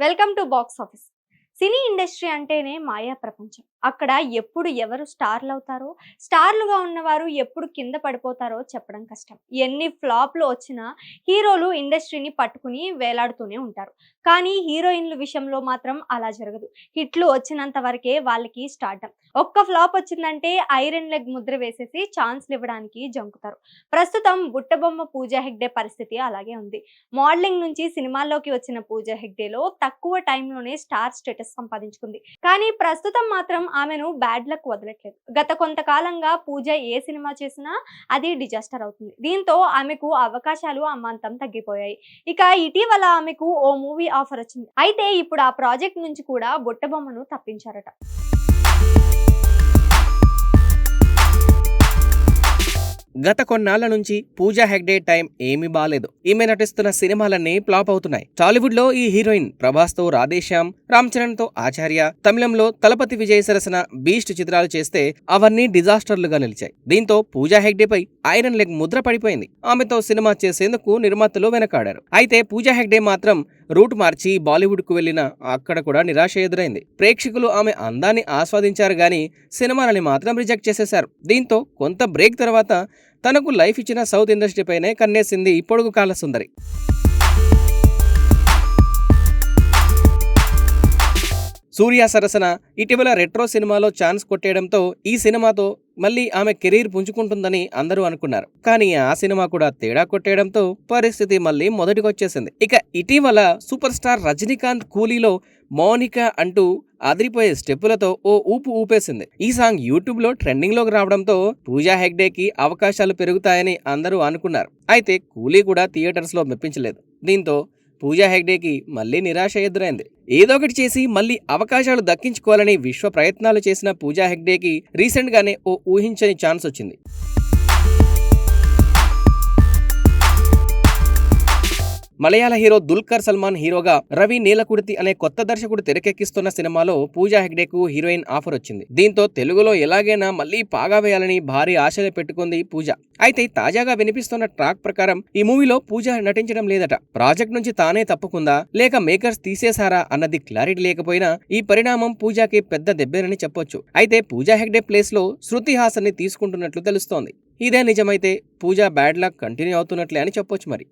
Welcome to box office. Cine industry అంటేనే మాయా ప్రపంచం. అక్కడ ఎప్పుడు ఎవరు స్టార్లు అవుతారో స్టార్లుగా ఉన్నవారు ఎప్పుడు కింద పడిపోతారో చెప్పడం కష్టం. ఎన్ని ఫ్లాప్లు వచ్చినా హీరోలు ఇండస్ట్రీని పట్టుకుని వేలాడుతూనే ఉంటారు. కానీ హీరోయిన్ల విషయంలో మాత్రం అలా జరగదు. హిట్లు వచ్చినంత వరకే వాళ్ళకి స్టార్టం ఒక్క ఫ్లాప్ వచ్చిందంటే ఐరన్ లెగ్ ముద్ర వేసేసి ఛాన్స్లు ఇవ్వడానికి జంకుతారు. ప్రస్తుతం బుట్టబొమ్మ పూజా హెగ్డే పరిస్థితి అలాగే ఉంది. మోడలింగ్ నుంచి సినిమాల్లోకి వచ్చిన పూజా హెగ్డేలో తక్కువ టైంలోనే స్టార్ స్టేటస్ సంపాదించుకుంది. కానీ ప్రస్తుతం మాత్రం ఆమెను బ్యాడ్ లక్ వదలట్లేదు. గత కొంతకాలంగా పూజ ఏ సినిమా చేసినా అది డిజాస్టర్ అవుతుంది. దీంతో ఆమెకు అవకాశాలు అమాంతం తగ్గిపోయాయి. ఇక ఇటీవల ఆమెకు ఓ మూవీ ఆఫర్ వచ్చింది. అయితే ఇప్పుడు ఆ ప్రాజెక్ట్ నుంచి కూడా బొట్టబొమ్మను తప్పించారట. గత కొన్నాళ్ళ నుంచి పూజా హెగ్డే టైం ఏమీ బాలేదు. ఈమె నటిస్తున్న సినిమాలన్నీ ఫ్లాప్ అవుతున్నాయి. టాలీవుడ్లో ఈ హీరోయిన్ ప్రభాస్తో రాధేశ్యామ్ రామ్ చరణ్తో ఆచార్య తమిళంలో తలపతి విజయ్ సరసన బీస్ట్ చిత్రాలు చేస్తే అవన్నీ డిజాస్టర్లుగా నిలిచాయి. దీంతో పూజా హెగ్డేపై ఐరన్ లెగ్ ముద్ర పడిపోయింది. ఆమెతో సినిమా చేసేందుకు నిర్మాతలు వెనకాడారు. అయితే పూజా హెగ్డే మాత్రం రూట్ మార్చి బాలీవుడ్కు వెళ్ళిన వెళ్ళిన అక్కడ కూడా నిరాశ ఎదురైంది. ప్రేక్షకులు ఆమె అందాన్ని ఆస్వాదించారు కానీ సినిమాలని మాత్రం రిజెక్ట్ చేసేశారు. దీంతో కొంత బ్రేక్ తర్వాత తనకు లైఫ్ ఇచ్చిన సౌత్ ఇండస్ట్రీపైనే కన్నేసింది పొడుగు కాలసుందరి సూర్య సరసన ఇటీవల రెట్రో సినిమాలో ఛాన్స్ కొట్టేయడంతో ఈ సినిమాతో మళ్ళీ ఆమె కెరీర్ పుంజుకుంటుందని అందరూ అనుకున్నారు. కానీ ఆ సినిమా కూడా తేడా కొట్టేయడంతో పరిస్థితి మళ్ళీ మొదటికొచ్చేసింది. ఇక ఇటీవల సూపర్ స్టార్ రజనీకాంత్ కూలీలో మౌనిక అంటూ అదిరిపోయే స్టెప్పులతో ఓ ఊపు ఊపేసింది. ఈ సాంగ్ యూట్యూబ్లో ట్రెండింగ్లోకి రావడంతో పూజా హెగ్డేకి అవకాశాలు పెరుగుతాయని అందరూ అనుకున్నారు. అయితే కూలీ కూడా థియేటర్స్లో మెప్పించలేదు. దీంతో పూజా హెగ్డేకి మళ్ళీ నిరాశ ఎదురైంది. ఏదో ఒకటి చేసి మళ్ళీ అవకాశాలు దక్కించుకోవాలని విశ్వ ప్రయత్నాలు చేసిన పూజా హెగ్డేకి రీసెంట్గానే ఓ ఊహించని ఛాన్స్ వచ్చింది. మలయాళ హీరో దుల్కర్ సల్మాన్ హీరోగా రవి నీలకుడితి అనే కొత్త దర్శకుడు తెరకెక్కిస్తున్న సినిమాలో పూజా హెగ్డేకు హీరోయిన్ ఆఫర్ వచ్చింది. దీంతో తెలుగులో ఎలాగైనా మళ్ళీ పాగా వేయాలని భారీ ఆశలు పెట్టుకుంది పూజ. అయితే తాజాగా వినిపిస్తున్న ట్రాక్ ప్రకారం ఈ మూవీలో పూజ నటించడం లేదట. ప్రాజెక్ట్ నుంచి తానే తప్పుకుందా లేక మేకర్స్ తీసేశారా అన్నది క్లారిటీ లేకపోయినా ఈ పరిణామం పూజాకి పెద్ద దెబ్బేనని చెప్పొచ్చు. అయితే పూజా హెగ్డే ప్లేస్లో శృతి హాసన్ని తీసుకుంటున్నట్లు తెలుస్తోంది. ఇదే నిజమైతే పూజా బ్యాడ్ లక్ కంటిన్యూ అవుతున్నట్లే అని చెప్పొచ్చు మరి.